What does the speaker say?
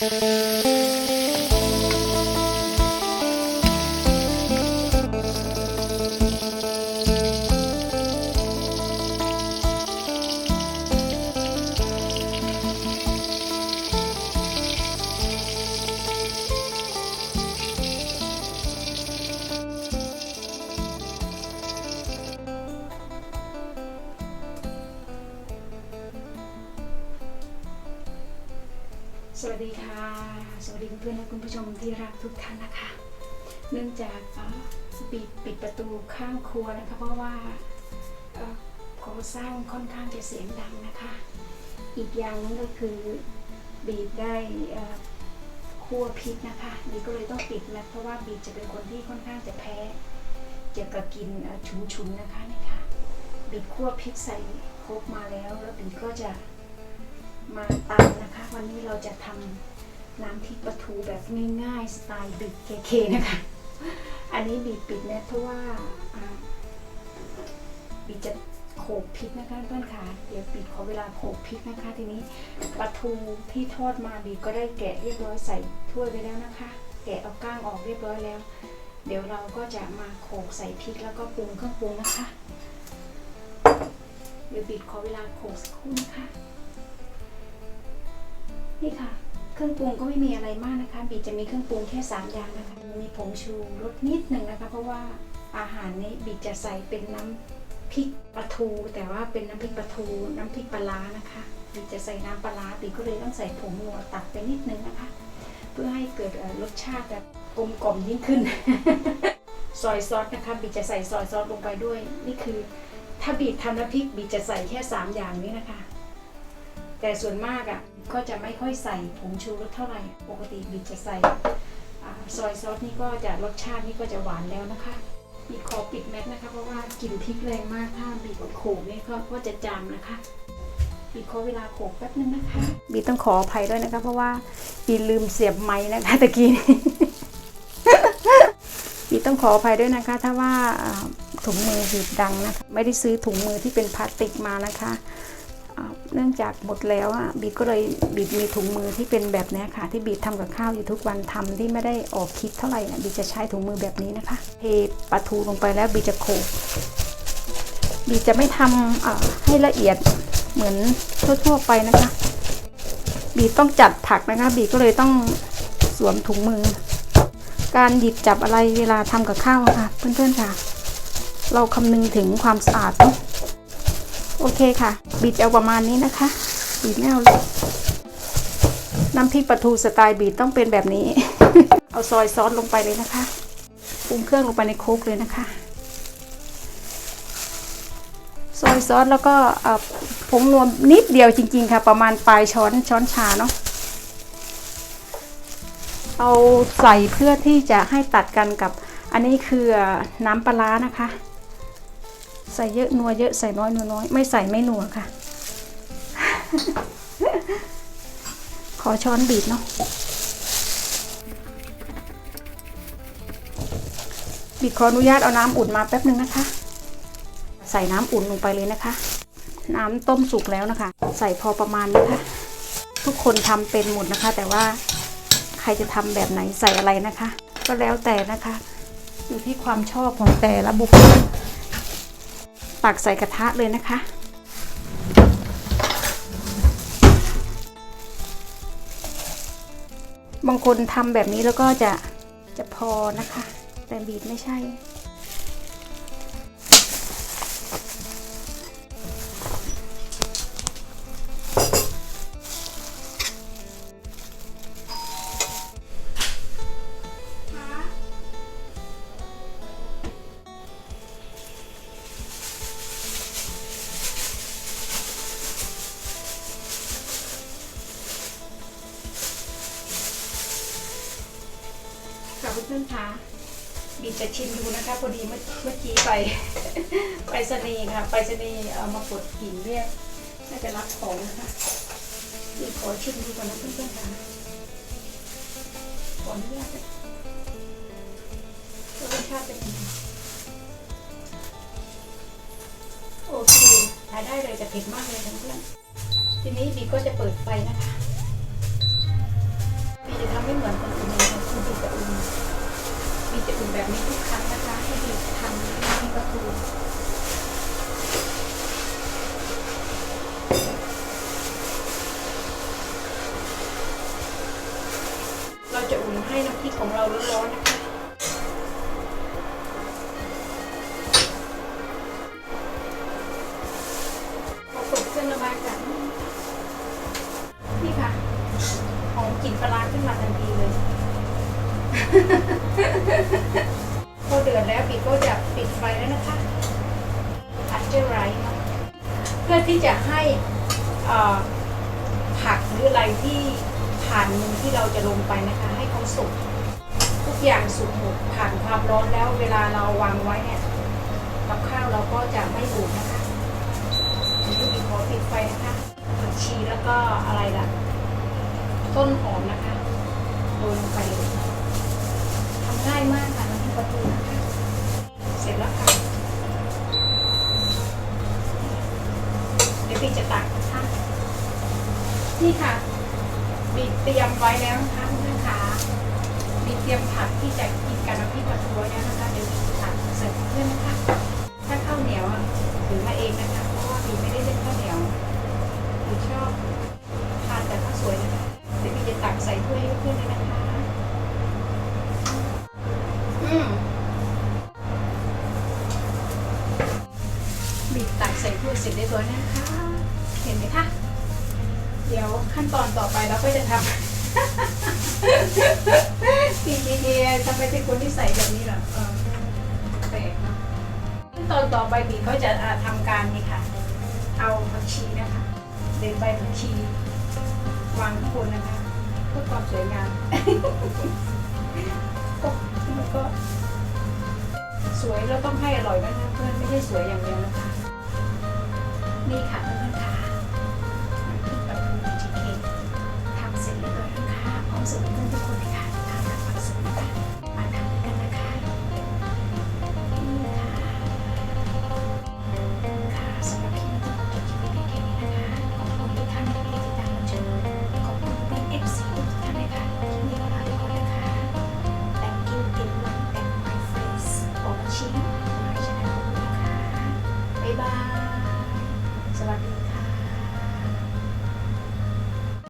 Música สวัสดีค่ะ สวัสดีเพื่อนๆและคุณผู้ชมที่รักทุกท่านนะคะ เนื่องจากปิดปิดประตูข้างครัวนะคะ เพราะว่าก่อสร้างค่อนข้างจะเสียงดังนะคะ อีกอย่างนึงก็คือบีบได้เอ่อคั่วพริกนะคะบีก็เลยต้องปิดแมสเพราะว่าบีจะเป็นคนที่ค่อนข้างจะแพ้เกี่ยวกับกินเอ่อฉุนๆนะคะนี่ค่ะบีบคั่วพริกใส่ครกมาแล้ว แล้วบีก็จะมาตาม วันนี้เราจะทำน้ำพริกปลาทูแบบง่ายๆ สไตล์บิดเคๆนะคะ อันนี้บีบปิดนะเพราะว่าบีจะโขลกพริกนะคะเพื่อนค่ะเดี๋ยวบีขอเวลาโขลกพริกนะคะ ทีนี้ปลาทูที่ทอดมาบีก็ได้แกะเรียบร้อยใส่ถ้วยไปแล้วนะคะ แกะเอาก้างออกเรียบร้อยแล้ว เดี๋ยวเราก็จะมาโขลกใส่พริกแล้วก็ปรุงเครื่องปรุงนะคะ เดี๋ยวบีขอเวลาโขลกสักครู่นะคะ นี่ค่ะ เครื่องปรุงก็ไม่มีอะไรมากนะคะ บีจะมีเครื่องปรุงแค่สามอย่างนะคะ มีผงชูรสนิดหนึ่งนะคะ เพราะว่าอาหารนี้บีจะใส่เป็นน้ำพริกปลาทู แต่ว่าเป็นน้ำพริกปลาทู น้ำพริกปลาร้านะคะบีจะใส่น้ำปลาร้าบีก็เลยต้องใส่ผงนัวตัดไปนิดนึงนะคะ เพื่อให้เกิดรสชาติแบบกลมกล่อมยิ่งขึ้นซอยซอสนะคะบีจะใส่ซอยซอสลงไปด้วย นี่คือ ถ้าบีทำน้ำพริกบีจะใส่แค่สามอย่างนี้นะคะ แต่ส่วนมากอะก็จะไม่ค่อยใส่ผงชูรสเท่าไหร่ ปกติบีจะใส่อซอยซอสนี่ก็จะรสชาตินี่ก็จะหวานแล้วนะคะบีขอปิดแมสนะคะ เพราะว่ากลิ่นพริกแรงมากถ้าบีบโขกนี่ก็ก็จะจามนะคะบีขอเวลาโขกแป๊บนึงนะคะ บีต้องขออภัยด้วยนะคะ เพราะว่าบีลืมเสียบไม้นะคะตะกี้นี้บีต้องขออภัยด้วยนะคะ ถ้าว่าถุงมือบีบดังนะคะ ไม่ได้ซื้อถุงมือที่เป็นพลาสติกมานะคะ เนื่องจากหมดแล้วอะบีก็เลยบีมีถุงมือที่เป็นแบบนี้ค่ะ ที่บีทำกับข้าวอยู่ทุกวันทำที่ไม่ได้ออกคลิปเท่าไหร่นะบีจะใช้ถุงมือแบบนี้นะคะเทปลาทูลงไปแล้วบีจะโขกบีจะไม่ทำอ่าให้ละเอียดเหมือนทั่วๆไปนะคะ บีต้องจัดผักนะคะ บีก็เลยต้องสวมถุงมือ การหยิบจับอะไรเวลาทำกับข้าวะค่ะ เพื่อนๆค่ะ เราคำนึงถึงความสะอาดเนาะ เคค่ะ บีดเอาประมาณนี้นะคะ บีดไม่เอาเลยน้ำพริกปลาทูสไตล์บีดต้องเป็นแบบนี้ เอาซอยซอสลงไปเลยนะคะปรุงเครื่องลงไปในโคกเลยนะคะ ซอยซอสแล้วก็ผงนวมนิดเดียวจริง ๆ ค่ะ ประมาณปลายช้อนช้อนชาเนาะเอาใส่เพื่อที่จะให้ตัดกันกับอันนี้คือน้ำปลาร้านะคะ ใส่เยอะนัวเยอะใส่น้อยนัวน้อย ไม่ใส่ไม่นัวค่ะ ขอช้อนบีบเนาะบีบขออนุญาตเอาน้ำอุ่นมาแป๊บนึงนะคะ ใส่น้ำอุ่นลงไปเลยนะคะ น้ำต้มสุกแล้วนะคะ ใส่พอประมาณนะคะ ทุกคนทำเป็นหมดนะคะ แต่ว่าใครจะทำแบบไหนใส่อะไรนะคะ ก็แล้วแต่นะคะ อยู่ที่ความชอบของแต่ละบุคคล ตักใส่กระทะเลยนะคะ บางคนทำแบบนี้แล้วก็จะจะพอนะคะ แต่บีดไม่ใช่ เพื่อนๆคะบีจะชิมดูนะคะพอดีเมื่อเมื่อกี้ไป ไปรษณีค่ะ ไปรษณีเอามากดกิ่งเรียกน่าจะรับของนะคะบีขอชิมดูก่อนนะเพื่อนๆค่ะขออนุญาตรสชาติเป็นยังไงโอเคทาได้เลยแต่เผ็ดมากเลยเพื่อนทีนี้บีก็จะเปิดไฟนะคะ ให้น้ำพริกของเราร้อนๆนะคะพอเปิดเครื่องระบายอากาศนี่ค่ะหอมกลิ่นปลาร้าขึ้นมาทันทีเลยพอเดือดแล้วปีก็จะปิดไฟแล้วนะคะอัดเจอไรซ์นะเพื่อที่จะให้ผักหรืออะไรที่ ผ่านมือที่เราจะลงไปนะคะ ให้เขาสุกทุกอย่างสุกหมดผ่านความร้อนแล้วเวลาเราวางไว้เนี่ยกับข้าวเราก็จะไม่บูดนะคะนี่บีขอปิดไฟนะคะผักชีแล้วก็อะไรล่ะ ต้นหอมนะคะโรยลงไปทำง่ายมากค่ะน้ำพริกปลาทูนะคะเสร็จแล้วค่ะเดี๋ยวบีจะตักนะคะนี่ค่ะ บีเตรียมไว้แล้วนะคะทุกท่านค่ะบีเตรียมผักที่จะกินกับน้ำพริกปลาทูไว้แล้วนะคะเดี๋ยวบีจะตักเสร์ฟเพื่อนนะคะถ้าข้าวเหนียวอะถือมาเองนะคะเพราะว่าบีไม่ได้เล่นข้าวเหนียวบีชอบทานแต่ข้าวสวยนะคะเดี๋ยวบีจะตักใส่ถ้วยให้เพื่อนเลยนะคะอืมบีตักใส่ถ้วยเสร็จเรียบร้อยนะคะ เห็นไหมคะ เดี๋ยวขั้นตอนต่อไปเราก็จะทำปีนี้ทำไมเป็นคนที่ใส่แบบนี้หรอเออแปลกเนะขั้นตอนต่อไปบีก็จะทำการนี่ค่ะ เอาผักชีนะคะเด็ดใบผักชีวางข้างบนนะคะเพื่อความสวยงามโอ้มันก็ สวยเราต้องให้อร่อยนะคะเพื่อนไม่ใช่สวยอย่างเดียวนะคะ นี่ค่ะ Thank you.